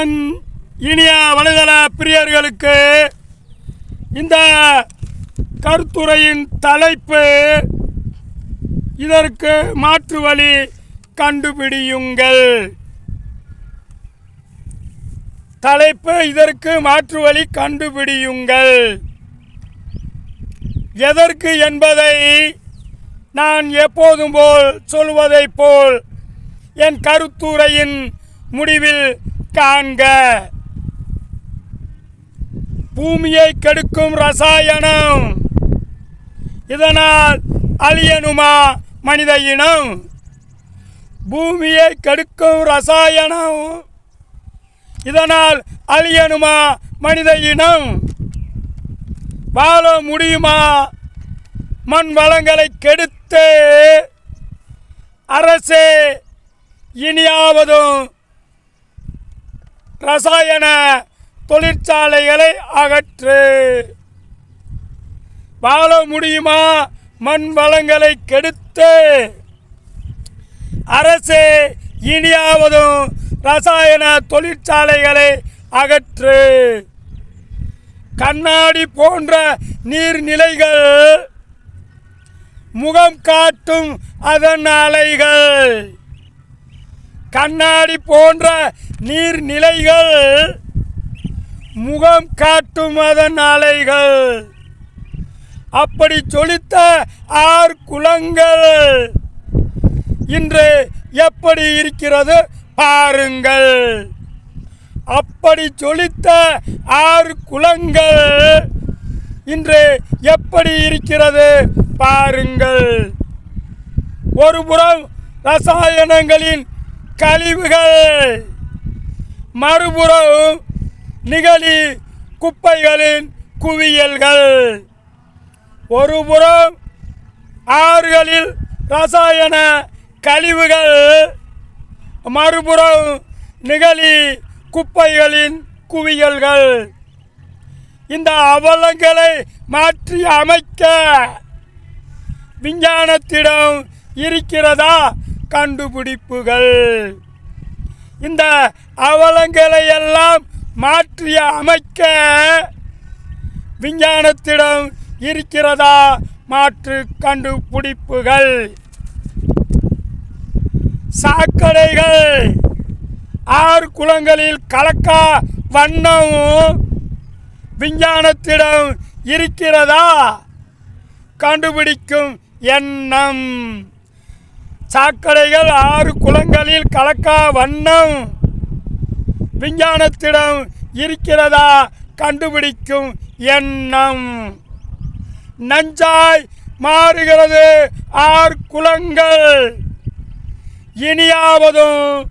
என் இனிய வலைதள பிரியர்களுக்கு இந்த கருத்துரையின் தலைப்பு இதற்கு மாற்று வழி கண்டுபிடியுங்கள். தலைப்பு இதற்கு மாற்று வழி கண்டுபிடியுங்கள். எதற்கு என்பதை நான் எப்போதும் போல் சொல்வதைப் போல் என் கருத்துரையின் முடிவில் காண்க. பூமியை கெடுக்கும் ரசாயனம். இதனால் அழியனுமா மனித இனம்? பூமியை கெடுக்கும் ரசாயனம். இதனால் அழியனுமா மனித இனம்? வாழ முடியுமா? மண் வளங்களை கெடுத்து அரசே இனியாவதும் ரசாயன தொழிற்சாலைகளை அகற்று. வாழ முடியுமா? மண் வளங்களை கெடுத்து. அரசே இனியாவதும் ரசாயன தொழிற்சாலைகளை அகற்று. கண்ணாடி போன்ற நீர்நிலைகள் முகம் காட்டும் அதன் அலைகள். கண்ணாடி போன்ற நீர்நிலைகள் முகம் காட்டும் அதன் அலைகள். அப்படி சொலித்த ஆர் குளங்கள் இன்று எப்படி இருக்கிறது பாருங்கள். அப்படி சொலித்த ஆறு குளங்கள் இன்று எப்படி இருக்கிறது பாருங்கள். ஒருபுறம் ரசாயனங்களின் கழிவுகள் மறுபுறம் நிகழி குப்பைகளின் குவியல்கள். ஒருபுறம் ஆறுகளில் ரசாயன கழிவுகள் மறுபுறம் நிகழி குப்பைகளின் குவியல்கள். இந்த அவலங்களை மாற்றி அமைக்க விஞ்ஞானத்திடம் இருக்கிறதா கண்டுபிடிப்புகள். இந்த அவலங்களை எல்லாம் மாற்றி அமைக்க விஞ்ஞானத்திடம் இருக்கிறதா மாற்று கண்டுபிடிப்புகள். சாக்கடைகள் ஆறு குளங்களில் கலக்கா வண்ணம் விஞ்ஞானத்திடம் இருக்கிறதா? கண்டுபிடிக்கும் எண்ணம். சாக்கடைகள் ஆறு குளங்களில் கலக்கா வண்ணம். விஞ்ஞானத்திடம் இருக்கிறதா கண்டுபிடிக்கும் எண்ணம். நஞ்சாய் மாறுகிறது ஆறு குளங்கள். இனியாவதும்